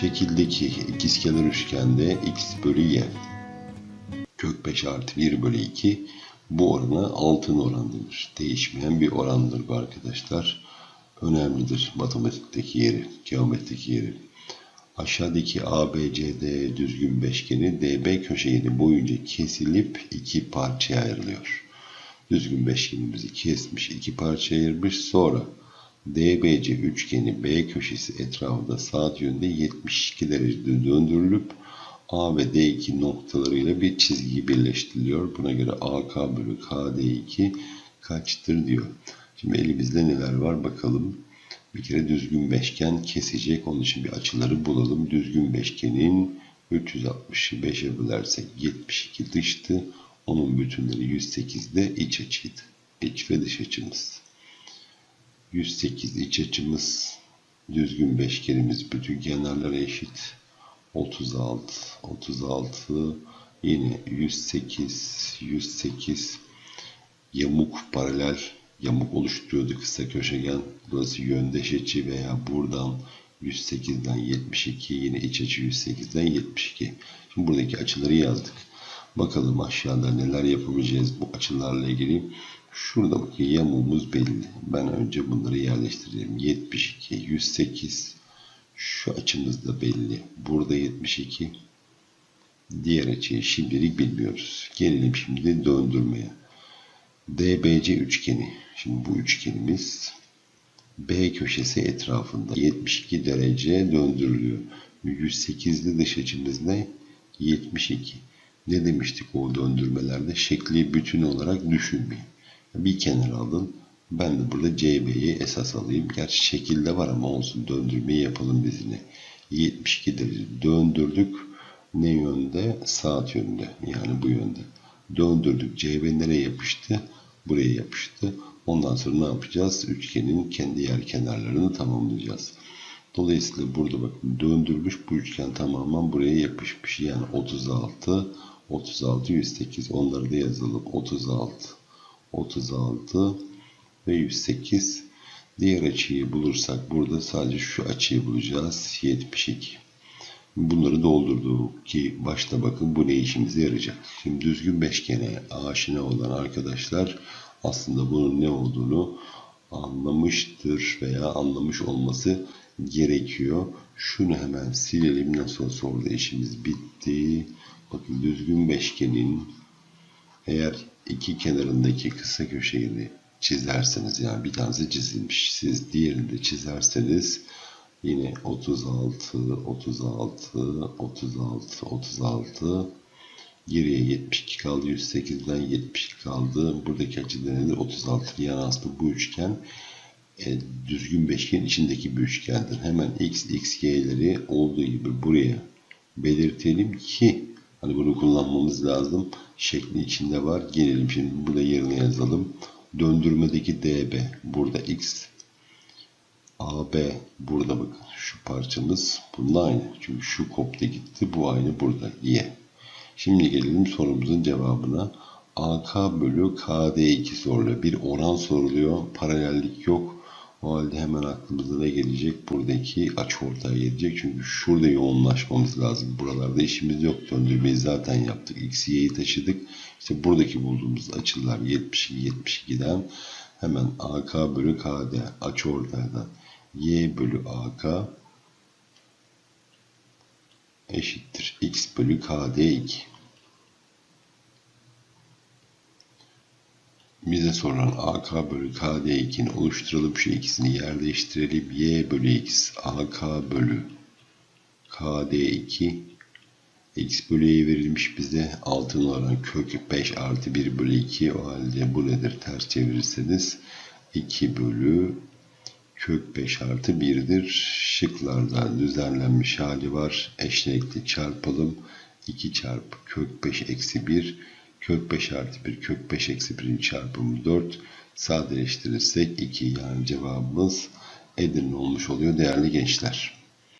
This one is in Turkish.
Şekildeki ikizkenar üçgende x bölü y kök 5 artı 1 bölü 2 bu orana altın oranıdır. Değişmeyen bir orandır bu arkadaşlar. Önemlidir matematikteki yeri, geometrideki yeri. Aşağıdaki ABCD düzgün beşgeni DB köşegeni boyunca kesilip iki parçaya ayrılıyor. Düzgün beşgenimizi kesmiş, iki parçaya ayırmış. Sonra DBC üçgeni B köşesi etrafında saat yönünde 72 derecede döndürülüp A ve D2 noktalarıyla bir çizgi birleştiriliyor. Buna göre AK bölü KD2 kaçtır diyor. Şimdi elimizde neler var bakalım. Bir kere düzgün beşgen kesecek. Onun için bir açıları bulalım. Düzgün beşgenin 360'ı 5'e bölersek 72 dıştı. Onun bütünleri 108 de iç açıydı. İç ve dış açımız. 108 iç açımız. Düzgün beşgenimiz bütün kenarlara eşit. 36, 36, yine 108, 108, yamuk paralel yamuk oluşturuyordu kısa köşegen. Burası yöndeş açı veya buradan 108'den 72 yine iç açı 108'den 72. Şimdi buradaki açıları yazdık. Bakalım aşağıda neler yapabileceğiz bu açılarla ilgili. Şurada bakın yamuğumuz belli. Ben önce bunları yerleştireyim. 72, 108. Şu açımız da belli. Burada 72. Diğer açıyı şimdilik bilmiyoruz. Gelelim şimdi döndürmeye. DBC üçgeni. Şimdi bu üçgenimiz B köşesi etrafında 72 derece döndürülüyor. 108'li dış açımız ne? 72. Ne demiştik o döndürmelerde? Şekli bütün olarak düşünmeyin. Bir kenar alın. Ben de burada CB'yi esas alayım. Gerçi şekilde var ama olsun döndürmeyi yapalım biz yine. 72 derece döndürdük. Ne yönde? Saat yönünde. Yani bu yönde. Döndürdük. CB nereye yapıştı? Buraya yapıştı. Ondan sonra ne yapacağız? Üçgenin kendi yer kenarlarını tamamlayacağız. Dolayısıyla burada bakın döndürmüş bu üçgen tamamen buraya yapışmış. Yani 36, 36, 108. Onları da yazalım. 36, 36 ve 108. Diğer açıyı bulursak burada sadece şu açıyı bulacağız. 72. Bunları doldurduk ki başta bakın bu ne işimize yarayacak. Şimdi düzgün beşgene aşina olan arkadaşlar aslında bunun ne olduğunu anlamıştır veya anlamış olması gerekiyor. Şunu hemen silelim. Nasıl olsa orada işimiz bitti. Bakın düzgün beşgenin eğer iki kenarındaki kısa köşeyi çizerseniz yani bir tanesi çizilmiş. Siz diğerini de çizerseniz yine 36, 36, 36, 36 geriye 72 kaldı. 108'den 72 kaldı. Buradaki açı nedir? 36. Yani aslında bu üçgen e, düzgün beşgen içindeki bir üçgendir. Hemen x, x, y'leri olduğu gibi buraya belirtelim ki hani bunu kullanmamız lazım. Şekli içinde var. Gelelim şimdi burada yerine yazalım. Döndürmedeki db burada x AB burada bakın şu parçamız bununla aynı. Çünkü şu koptu gitti. Bu aynı burada. Y. Şimdi gelelim sorumuzun cevabına. AK bölü KD2 soruluyor. Bir oran soruluyor. Paralellik yok. O halde hemen aklımıza ne gelecek? Buradaki açıortay gelecek. Çünkü şurada yoğunlaşmamız lazım. Buralarda işimiz yok. Döndürmeyi zaten yaptık. X'i Y'yi taşıdık. İşte buradaki bulduğumuz açılar 72-72'den hemen AK bölü KD açıortaydan Y bölü AK eşittir. X bölü KD2. Bize sorulan AK bölü KD2'nin oluşturalım şu ikisini yer değiştirelim. Y bölü X AK bölü KD2 X bölü Y verilmiş bize. Altın oran kök 5 artı 1 bölü 2. O halde bu nedir? Ters çevirirseniz 2 bölü kök 5 artı 1'dir. Şıklarda düzenlenmiş hali var. Eşlenikli çarpalım. 2 çarpı kök 5 eksi 1 kök 5 artı 1 kök 5 eksi 1'in çarpımı 4 sadeleştirirsek 2 yani cevabımız Edirne olmuş oluyor değerli gençler.